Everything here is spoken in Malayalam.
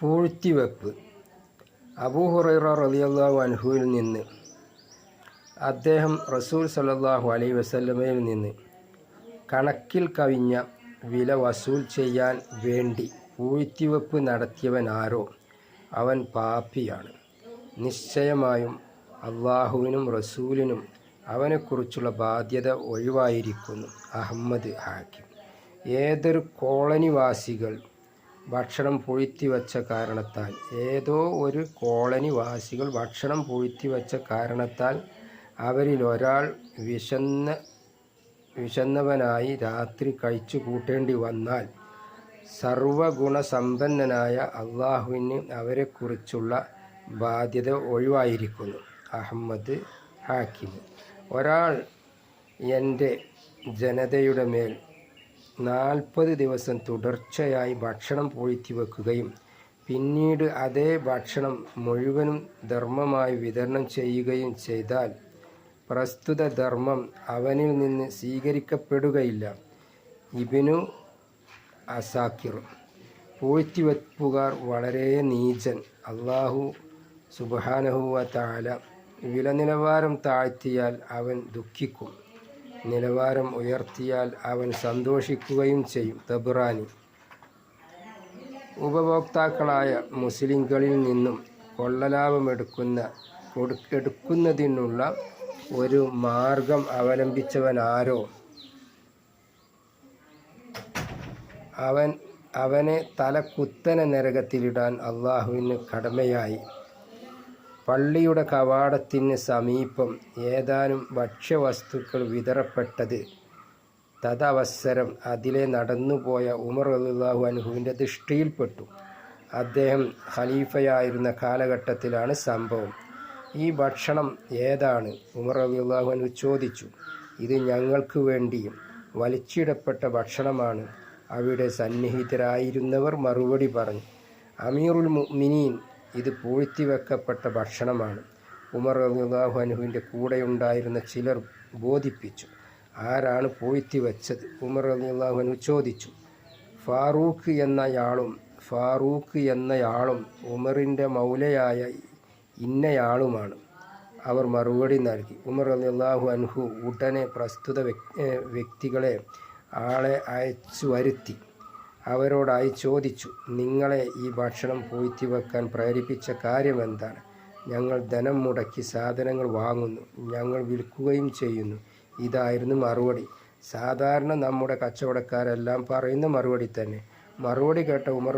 പൂഴ്ത്തിവെപ്പ്. അബൂഹുറൈറ റളിയല്ലാഹു അൻഹുവിൽ നിന്ന് അദ്ദേഹം റസൂൽ സല്ലല്ലാഹു അലൈ വസല്ലമയിൽ നിന്ന് കണക്കിൽ കവിഞ്ഞ വില വസൂൽ ചെയ്യാൻ വേണ്ടി പൂഴ്ത്തിവെപ്പ് നടത്തിയവൻ ആരോ? അവൻ പാപ്പിയാണ് നിശ്ചയമായും അള്ളാഹുവിനും റസൂലിനും അവനെക്കുറിച്ചുള്ള ബാധ്യത ഒഴിവായിരിക്കുന്നു. അഹമ്മദ് ഹാക്കിം. ഏതൊരു കോളനിവാസികൾ ഭക്ഷണം പൂഴ്ത്തിവെച്ച കാരണത്താൽ. ഏതോ ഒരു കോളനി വാസികൾ ഭക്ഷണം പൂഴ്ത്തിവെച്ച കാരണത്താൽ അവരിൽ ഒരാൾ വിശന്ന വിശന്നവനായി രാത്രി കഴിച്ചു കൂട്ടേണ്ടി വന്നാൽ സർവഗുണസമ്പന്നനായ അള്ളാഹുവിന് അവരെക്കുറിച്ചുള്ള ബാധ്യത ഒഴിവായിരിക്കുന്നു. അഹമ്മദ് ഹാക്കിം ഒരാൾ എന്റെ ജനതയുടെ മേൽ നാൽപ്പത് ദിവസം തുടർച്ചയായി ഭക്ഷണം പൊഴുത്തി വെക്കുകയും പിന്നീട് അതേ ഭക്ഷണം മുഴുവനും ധർമ്മമായി വിതരണം ചെയ്യുകയും ചെയ്താൽ പ്രസ്തുത ധർമ്മം അവനിൽ നിന്ന് സ്വീകരിക്കപ്പെടുകയില്ല. ഇബിനു അസാക്കിർ പൂഴ്ത്തിവെപ്പുകാർ വളരെ നീചൻ. അള്ളാഹു സുബാനഹുവ താല വില നിലവാരം താഴ്ത്തിയാൽ അവൻ ദുഃഖിക്കും. നിലവാരം ഉയർത്തിയാൽ അവൻ സന്തോഷിക്കുകയും ചെയ്യും. തബുറാനി ഉപഭോക്താക്കളായ മുസ്ലിങ്ങളിൽ നിന്നും കൊള്ളലാഭമെടുക്കുന്ന എടുക്കുന്നതിനുള്ള ഒരു മാർഗം അവലംബിച്ചവനാരോ? അവൻ അവനെ തലക്കുത്തനെ നരകത്തിലിടാൻ അള്ളാഹുവിന് കടമയായി. പള്ളിയുടെ കവാടത്തിന് സമീപം ഏതാനും ഭക്ഷ്യവസ്തുക്കൾ വിതറപ്പെട്ടത്. തദവസരം അതിലെ നടന്നുപോയ ഉമർ അള്ളാഹു അനുഹുവിന്റെ ദൃഷ്ടിയിൽപ്പെട്ടു. അദ്ദേഹം ഖലീഫയായിരുന്ന കാലഘട്ടത്തിലാണ് സംഭവം. ഈ ഭക്ഷണം ഏതാണ്? ഉമർ അള്ളാഹു അനു ചോദിച്ചു. ഇത് ഞങ്ങൾക്ക് വേണ്ടിയും വലിച്ചിടപ്പെട്ട ഭക്ഷണമാണ്. അവിടെ സന്നിഹിതരായിരുന്നവർ മറുപടി പറഞ്ഞു. അമീറുൽ മുഅ്മിനീൻ ഇത് പൂഴ്ത്തി വെക്കപ്പെട്ട ഭക്ഷണമാണ്. ഉമർ അള്ളാഹു അനുഹുവിന്റെ കൂടെയുണ്ടായിരുന്ന ചിലർ ബോധിപ്പിച്ചു. ആരാണ് പൂഴ്ത്തി വെച്ചത്? ഉമർ അള്ളാഹു അനു ചോദിച്ചു. ഫാറൂഖ് എന്നയാളും ഫാറൂഖ് എന്നയാളും ഉമറിന്റെ മൗലയായ ഇന്നയാളുമാണ്. അവർ മറുപടി നൽകി. ഉമർ അള്ളാഹു അൻഹു ഉടനെ പ്രസ്തുത വ്യക്തികളെ ആളെ അയച്ചു വരുത്തി അവരോടായി ചോദിച്ചു നിങ്ങളെ ഈ ഭക്ഷണം പൂഴ്ത്തി വെക്കാൻ പ്രേരിപ്പിച്ച കാര്യമെന്താണ്? ഞങ്ങൾ ധനം മുടക്കി സാധനങ്ങൾ വാങ്ങുന്നു ഞങ്ങൾ വിൽക്കുകയും ചെയ്യുന്നു. ഇതായിരുന്നു മറുപടി. സാധാരണ നമ്മുടെ കച്ചവടക്കാരെല്ലാം പറയുന്ന മറുപടി തന്നെ. മറുപടി കേട്ട ഉമർ